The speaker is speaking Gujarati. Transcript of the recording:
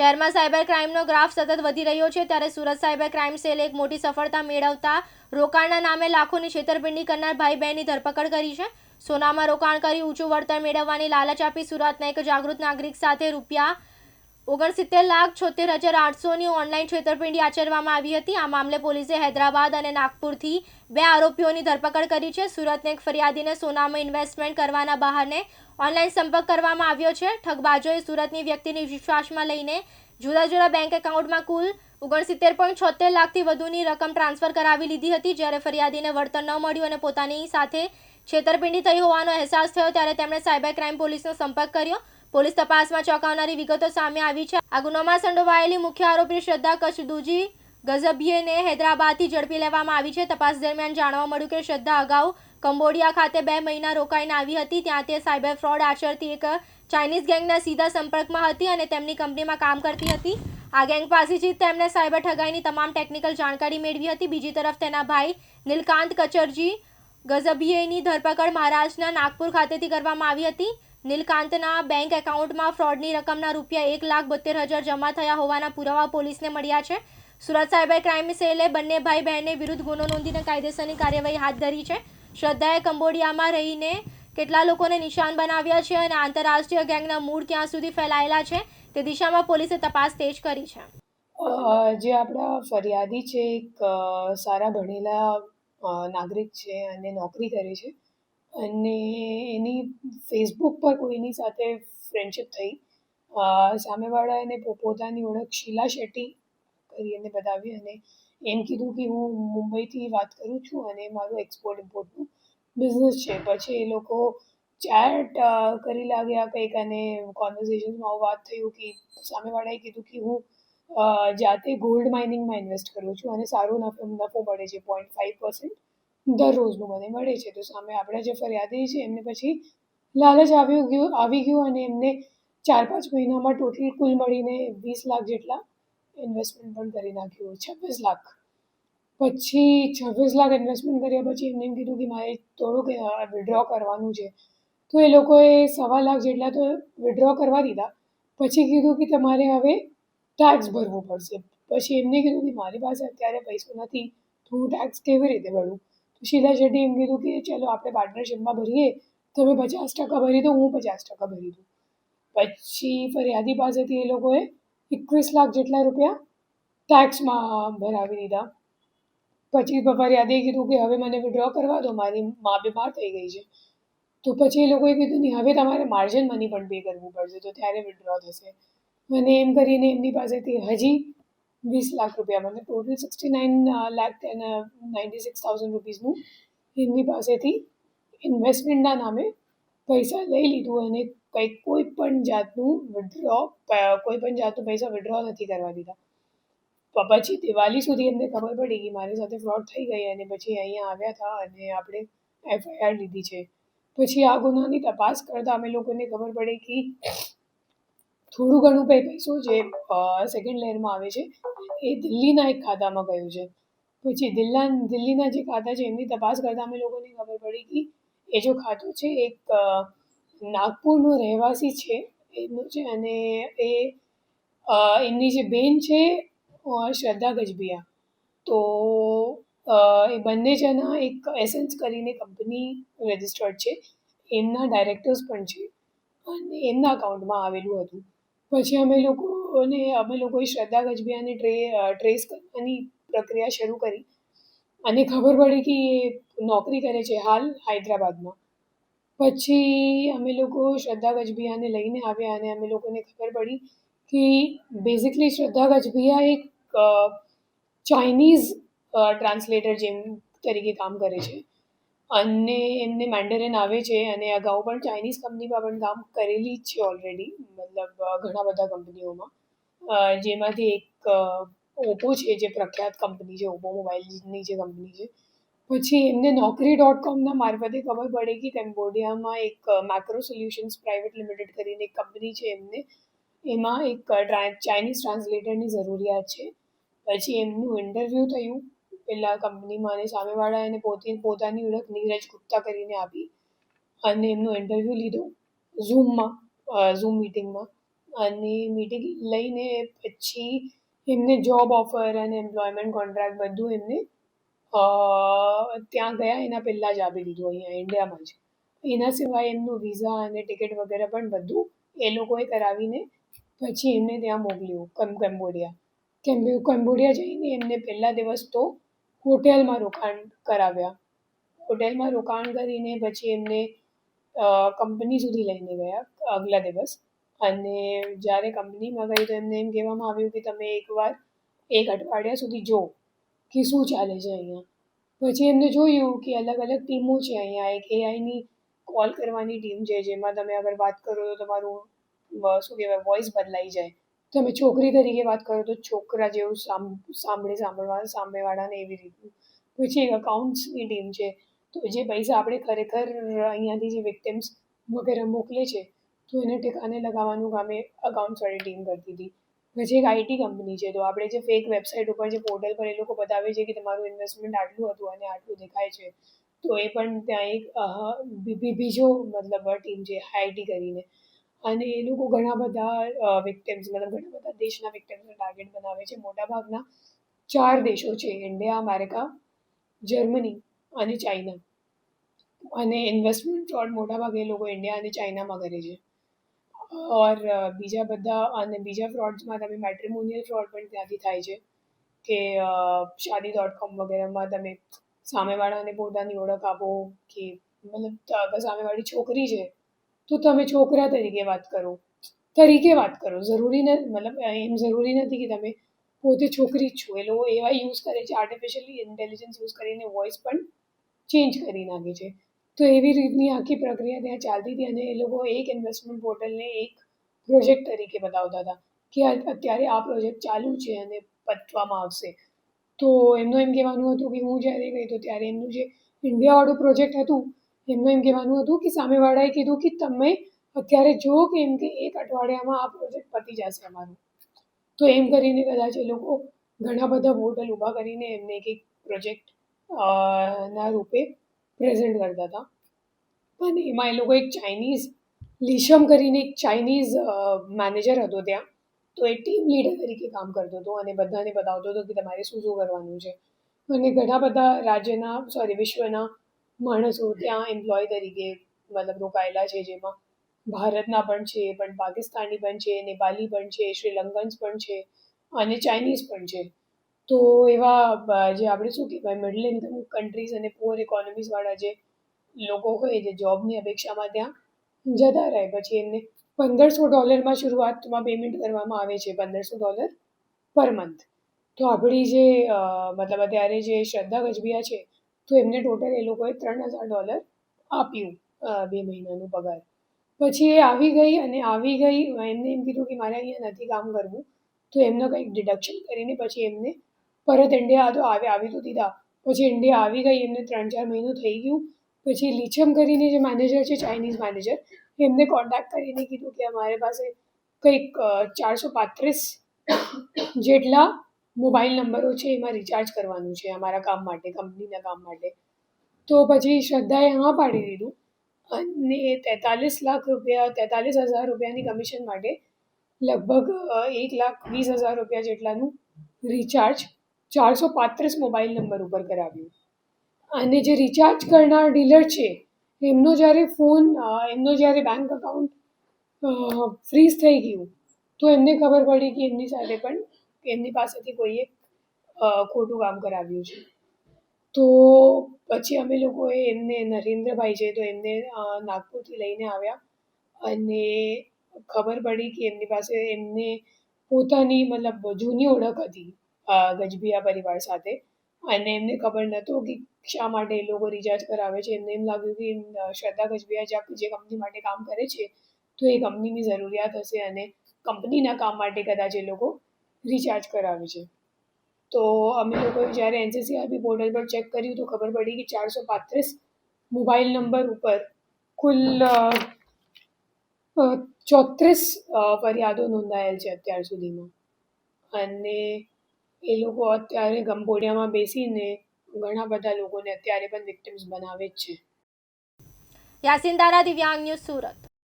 શહેરમાં સાયબર ક્રાઇમનો ગ્રાફ સતત વધી રહ્યો છે. ત્યારે સુરત સાયબર ક્રાઇમ સેલે એક મોટી સફળતા મેળવતા રોકાણના નામે લાખોની છેતરપિંડી કરનાર ભાઈ બહેનની ધરપકડ કરી છે. સોનામાં રોકાણ કરી ઊંચું વળતર મેળવવાની લાલચ આપી સુરતના એક જાગૃત નાગરિક સાથે રૂપિયા ઓગણસિત્તેર લાખ છોતેર હજાર આઠસોની ઓનલાઈન છેતરપિંડી આચરવામાં આવી હતી. આ મામલે પોલીસે હૈદરાબાદ અને નાગપુરથી બે આરોપીઓની ધરપકડ કરી છે. સુરતને એક ફરિયાદીને સોનામાં ઇન્વેસ્ટમેન્ટ કરવાના બહાને ઓનલાઈન સંપર્ક કરવામાં આવ્યો છે. ઠગબાજોએ સુરતની વ્યક્તિની વિશ્વાસમાં લઈને જુદા જુદા બેંક એકાઉન્ટમાં કુલ ઓગણસિત્તેર પોઈન્ટ છોતેર લાખથી વધુની રકમ ટ્રાન્સફર કરાવી લીધી હતી. જ્યારે ફરિયાદીને વળતર ન મળ્યું અને પોતાની સાથે છેતરપિંડી થઈ હોવાનો અહેસાસ થયો, ત્યારે તેમણે સાયબર ક્રાઇમ પોલીસનો સંપર્ક કર્યો. પોલીસ તપાસમાં ચોંકાવનારી વિગતો સામે આવી છે. આ ગુનામાં સંડોવાયેલી મુખ્ય આરોપી શ્રદ્ધા કચદુજી ગઝબિયેને હૈદરાબાદથી ઝડપી લેવામાં આવી છે. તપાસ દરમિયાન જાણવા મળ્યું કે શ્રદ્ધા અગાઉ કંબોડિયા ખાતે બે મહિના રોકાઈને આવી હતી. ત્યાં તે સાયબર ફ્રોડ આચરતી એક ચાઇનીઝ ગેંગના સીધા સંપર્કમાં હતી અને તેમની કંપનીમાં કામ કરતી હતી. આ ગેંગ પાસેથી તેમણે સાયબર ઠગાઈની તમામ ટેકનિકલ જાણકારી મેળવી હતી. બીજી તરફ તેના ભાઈ નીલકાંત કચરજી ગઝબિયેની ધરપકડ મહારાષ્ટ્રના નાગપુર ખાતેથી કરવામાં આવી હતી. નીલકાંતના બેંક એકાઉન્ટમાં ફ્રોડની રકમના રૂપિયા એક લાખ બોતેર હજાર જમા થયા હોવાના પુરાવા પોલીસને મળ્યા છે. સુરત સાયબર ક્રાઇમ સેલે બંને ભાઈ બહેને વિરુદ્ધ ગુનો નોંધીને કાયદેસરની કાર્યવાહી હાથ ધરી છે. શ્રદ્ધાએ કંબોડિયામાં રહીને કેટલા લોકોને નિશાન બનાવ્યા છે અને આંતરરાષ્ટ્રીય ગેંગના મૂળ ક્યાં સુધી ફેલાયેલા છે તે દિશામાં પોલીસે તપાસ તેજ કરી છે. જે આપણા ફરિયાદી છે, એક સારા ભણેલા નાગરિક છે અને નોકરી કરે છે. અને એની ફેસબુક પર કોઈની સાથે ફ્રેન્ડશિપ થઈ. સામેવાળા એને પોતાની ઓળખ શીલા શેટ્ટી કરી એને બતાવી અને એમ કીધું કે હું મુંબઈથી વાત કરું છું અને મારું એક્સપોર્ટ ઇમ્પોર્ટનું બિઝનેસ છે. પછી એ લોકો ચેટ કરી લાગ્યા કંઈક અને કોન્વર્ઝેશનમાં વાત થયું કે સામેવાળાએ કીધું કે હું જાતે ગોલ્ડ માઇનિંગમાં ઇન્વેસ્ટ કરું છું અને સારો નફો નફો મળે છે પોઈન્ટ ફાઇવ પર્સન્ટ દરરોજનું મને મળે છે. તો સામે આપણા જે ફરિયાદી છે, એમને પછી લાલચ આવ્યો ગયું, આવી ગયું અને એમને ચાર પાંચ મહિનામાં ટોટલ કુલ મળીને વીસ લાખ જેટલા ઇન્વેસ્ટમેન્ટ પણ કરી નાખ્યું છવ્વીસ લાખ. પછી છવ્વીસ લાખ ઇન્વેસ્ટમેન્ટ કર્યા પછી એમને એમ કીધું કે મારે થોડુંક વિડ્રો કરવાનું છે. તો એ લોકોએ સવા લાખ જેટલા તો વિડ્રો કરવા દીધા. પછી કીધું કે તમારે હવે ટેક્સ ભરવું પડશે. પછી એમને કીધું કે મારી પાસે અત્યારે પૈસો નથી, તો હું ટેક્સ કેવી રીતે ભરું? શીલા શેટ્ટી એમ કીધું કે ચલો આપણે પાર્ટનરશિપમાં ભરીએ તમે પચાસ ટકા ભરી દો હું પચાસ ટકા ભરી દઉં. પછી ફરિયાદી પાસેથી એ લોકોએ એકવીસ લાખ જેટલા રૂપિયા ટેક્સમાં ભરાવી દીધા. પછી ફરિયાદીએ કીધું કે હવે મને વિડ્રો કરવા દો, મારી મા બીમાર થઈ ગઈ છે. તો પછી એ લોકોએ કીધું નહીં, હવે તમારે માર્જિન મની પણ પે કરવું પડશે, તો ત્યારે વિડ્રો થશે. અને એમ કરીને એમની પાસેથી હજી વીસ લાખ રૂપિયા. મને total sixty nine lakh ninety six thousand રૂપીઝનું એમની પાસેથી ઇન્વેસ્ટમેન્ટના નામે પૈસા લઈ લીધું અને કંઈક કોઈ પણ જાતનું વિડ્રો કોઈ પણ જાતનું પૈસા વિડ્રો નથી કરવા દીધા. પછી દિવાળી સુધી એમને ખબર પડી કે મારી સાથે ફ્રોડ થઈ ગઈ અને પછી અહીંયા આવ્યા હતા અને આપણે એફઆઈઆર લીધી છે. પછી આ ગુનાની તપાસ કરતાં અમે લોકોને ખબર પડી કે થોડું ઘણું કંઈ પૈસો જે સેકન્ડ લેયરમાં આવે છે, એ દિલ્હીના એક ખાતામાં ગયું છે. પછી દિલ્લા, દિલ્હીના જે ખાતા છે, એમની તપાસ કરતાં અમે લોકોને ખબર પડી કે એ જો ખાતું છે, એક નાગપુરનો રહેવાસી છે, એમનું છે અને એ એમની જે બેન છે શ્રદ્ધા ગજબિયા. તો એ બંને જણા એક એસેન્સ કરીને કંપની રજિસ્ટર્ડ છે. એમના ડાયરેક્ટર્સ પણ છે. અને એમના અકાઉન્ટમાં આવેલું હતું. પછી અમે લોકોને, અમે લોકોએ શ્રદ્ધા ગજબિયાને ટ્રે ટ્રેસ કરવાની પ્રક્રિયા શરૂ કરી. અને ખબર પડી કે નોકરી કરે છે હાલ હૈદરાબાદમાં. પછી અમે લોકો શ્રદ્ધા ગજબિયાને લઈને આવ્યા અને અમે લોકોને ખબર પડી કે બેઝિકલી શ્રદ્ધા ગજબિયા એક ચાઇનીઝ ટ્રાન્સલેટર જેમ તરીકે કામ કરે છે. અને એમને મેન્ડરિન આવે છે અને અગાઉ પણ ચાઇનીઝ કંપનીમાં પણ કામ કરેલી જ છે ઓલરેડી મતલબ ઘણા બધા કંપનીઓમાં. જેમાંથી એક ઓપ્પો છે જે પ્રખ્યાત કંપની છે, ઓપ્પો મોબાઈલની જે કંપની છે. પછી એમને નોકરી ડોટ કોમના મારફતે ખબર પડે કે કેમ્બોડિયામાં એક મેક્રો સોલ્યુશન્સ પ્રાઇવેટ લિમિટેડ કરીને એક કંપની છે એમને. એમાં એક ચાઇનીઝ ટ્રાન્સલેટરની જરૂરિયાત છે. પછી એમનું ઇન્ટરવ્યૂ થયું. પેલા કંપનીમાં અને સામેવાળા એને પોતે પોતાની ઓળખ નીરજ ગુપ્તા કરીને આપી અને એમનો ઇન્ટરવ્યૂ લીધો ઝૂમમાં ઝૂમ મિટિંગમાં અને મીટિંગ લઈને પછી એમને જોબ ઓફર અને એમ્પ્લોયમેન્ટ કોન્ટ્રાક્ટ બધું એમને ત્યાં ગયા. એના પહેલાં જ આપી દીધું અહીંયા ઇન્ડિયામાં જ. એના સિવાય એમનું વિઝા અને ટિકિટ વગેરે પણ બધું એ લોકોએ કરાવીને પછી એમને ત્યાં મોકલ્યું કેમ્બોડિયા કંબોડિયા. કેમ કંબોડિયા જઈને એમને પહેલા દિવસ તો હોટેલમાં રોકાણ કરાવ્યા. હોટેલમાં રોકાણ કરીને પછી એમને કંપની સુધી લઈને ગયા આગલા દિવસ. અને જ્યારે કંપનીમાં ગઈ તો એમને એમ કહેવામાં આવ્યું કે તમે એકવાર એક અઠવાડિયા સુધી જો કે શું ચાલે છે અહીંયા. પછી એમને જોયું કે અલગ અલગ ટીમો છે અહીંયા. એક એઆઈની કોલ કરવાની ટીમ છે જેમાં તમે અગર વાત કરો તો તમારું શું કહેવાય, વોઇસ બદલાઈ જાય. તમે છોકરી તરીકે વાત કરો તો છોકરા જેવું સાંભળે, સાંભળવા સામેવાળાને એવી રીતનું. પછી એક અકાઉન્ટ્સની ટીમ છે. તો જે પૈસા આપણે ખરેખર અહીંયાથી જે વિક્ટિમ્સ વગેરે મોકલે છે, તો એને ઠેકાને લગાવવાનું કામ અકાઉન્ટ્સવાળી ટીમ કરતી હતી. પછી એક આઈટી કંપની છે. તો આપણે જે ફેક વેબસાઇટ ઉપર જે પોર્ટલ પર એ લોકો બતાવે છે કે તમારું ઇન્વેસ્ટમેન્ટ આટલું હતું અને આટલું દેખાય છે. તો એ પણ ત્યાં એક બીજો મતલબ ટીમ છે આઈટી કરીને. અને એ લોકો ઘણા બધા વિક્ટિમ્સ મતલબ ઘણા બધા દેશના વિક્ટિમ્સને ટાર્ગેટ બનાવે છે. મોટાભાગના ચાર દેશો છે ઇન્ડિયા અમેરિકા જર્મની અને ચાઇના અને ઇન્વેસ્ટમેન્ટ ફ્રોડ મોટાભાગે એ લોકો ઇન્ડિયા અને ચાઇનામાં કરે છે. ઓર બીજા બધા, અને બીજા ફ્રોડ્સમાં તમે મેટ્રિમોનિયલ ફ્રોડ પણ ત્યાંથી થાય છે કે શાદી ડોટ કોમ વગેરેમાં તમે સામેવાળાને પોતાની ઓળખ આપો કે, મતલબ, સામેવાળી છોકરી છે તો તમે છોકરા તરીકે વાત કરો. તરીકે વાત કરો. જરૂરી ન, મતલબ એમ જરૂરી નથી કે તમે પોતે છોકરી જ છો. એ લોકો એવા યુઝ કરે છે આર્ટિફિશિયલી ઇન્ટેલિજન્સ યુઝ કરીને વોઇસ પણ ચેન્જ કરી નાખે છે. તો એવી રીતની આખી પ્રક્રિયા ત્યાં ચાલતી હતી અને એ લોકો એક ઇન્વેસ્ટમેન્ટ પોર્ટલને એક પ્રોજેક્ટ તરીકે બતાવતા હતા કે અત્યારે આ પ્રોજેક્ટ ચાલુ છે અને પતવામાં આવશે. તો એમનું એમ કહેવાનું હતું કે હું જ્યારે ગઈ તો ત્યારે એમનું જે ઇન્ડિયાવાળું પ્રોજેક્ટ હતું એમનું એમ કહેવાનું હતું કે સામેવાળાએ કીધું કે તમે અત્યારે જુઓ કે એમ કે એક અઠવાડિયામાં આ પ્રોજેક્ટ પતી જશે અમારું. તો એમ કરીને કદાચ એ લોકો ઘણા બધા હોટલ ઊભા કરીને એમને એક પ્રોજેક્ટ ના રૂપે પ્રેઝન્ટ કરતા હતા. અને એમાં એ લોકો એક ચાઇનીઝ લીશમ કરીને એક ચાઇનીઝ મેનેજર હતો ત્યાં. તો એ ટીમ લીડર તરીકે કામ કરતો હતો અને બધાને બતાવતો હતો કે તમારે શું શું કરવાનું છે. અને ઘણા બધા રાજ્યના સોરી વિશ્વના માણસો ત્યાં એમ્પ્લોય તરીકે મતલબ રોકાયેલા છે જેમાં ભારતના પણ છે પણ પાકિસ્તાની પણ છે, નેપાલી પણ છે, શ્રીલંકન્સ પણ છે અને ચાઇનીઝ પણ છે. તો એવા જે આપણે શું કહેવાય મિડલ ઇન્કમ કન્ટ્રીઝ અને પુઅર ઇકોનોમીઝવાળા જે લોકો હોય, જે જોબની અપેક્ષામાં ત્યાં જતા રહે. પછી એમને પંદરસો ડોલરમાં શરૂઆતમાં પેમેન્ટ કરવામાં આવે છે, પંદરસો ડોલર પર મંથ તો આપણી જે મતલબ અત્યારે જે શ્રદ્ધા ગજબિયા છે તો એમને ટોટલ એ લોકોએ ત્રણ હજાર ડોલર આપ્યું બે મહિનાનું પગાર. પછી એ આવી ગઈ અને આવી ગઈ, એમને એમ કીધું કે મારે અહીંયા નથી કામ કરવું, તો એમને કંઈક ડિડક્શન કરીને પછી એમને પરત ઇન્ડિયા તો આવે, આવી તો દીધા પછી ઇન્ડિયા આવી ગઈ, એમને ત્રણ ચાર મહિનો થઈ ગયું. પછી લીચમ કરીને જે મેનેજર છે ચાઇનીઝ મેનેજર એમને કોન્ટેક્ટ કરીને કીધું કે અમારી પાસે કંઈક ચારસો પાંત્રીસ જેટલા મોબાઈલ નંબરો છે, એમાં રિચાર્જ કરવાનું છે, અમારા કામ માટે, કંપનીના કામ માટે. તો પછી શ્રદ્ધાએ હા પાડી દીધું અને તેતાલીસ લાખ રૂપિયા, તેતાલીસ હજાર રૂપિયાની કમિશન માટે લગભગ એક લાખ વીસ હજાર રૂપિયા જેટલાનું રિચાર્જ ચારસો પાંત્રીસ મોબાઈલ નંબર ઉપર કરાવ્યું. અને જે રિચાર્જ કરનાર ડીલર છે, એમનો જ્યારે ફોન એમનો જ્યારે બેંક અકાઉન્ટ ફ્રીઝ થઈ ગયું, તો એમને ખબર પડી કે એમની સાથે પણ એમની પાસેથી કોઈએ ખોટું કામ કરાવ્યું છે. તો પછી અમે લોકોએ એમને નરેન્દ્રભાઈ છે તો એમને નાગપુરથી લઈને આવ્યા અને ખબર પડી કે એમની પાસે એમને પોતાની મતલબ જૂની ઓળખ હતી ગજબિયા પરિવાર સાથે. અને એમને ખબર નહોતું કે શા માટે એ લોકો રિચાર્જ કરાવે છે. એમને એમ લાગ્યું કે શ્રદ્ધા ગજબિયા જે કંપની માટે કામ કરે છે, તો એ કંપનીની જરૂરિયાત હશે અને કંપનીના કામ માટે કદાચ એ લોકો રિચાર્જ કરાવે છે. તો અમે લોકોએ જ્યારે એનસીસીઆરબી પોર્ટલ પર ચેક કર્યું તો ખબર પડી કે ચારસો પાંત્રીસ મોબાઈલ નંબર ઉપર કુલ ચોત્રીસ ફરિયાદો નોંધાયેલ છે અત્યાર સુધીમાં. અને એ લોકો અત્યારે કંબોડિયામાં બેસીને ઘણા બધા લોકોને અત્યારે પણ વિક્ટિમ્સ બનાવે જ છે. યાસીન દારા દિવ્યાંગ ન્યૂઝ સુરત.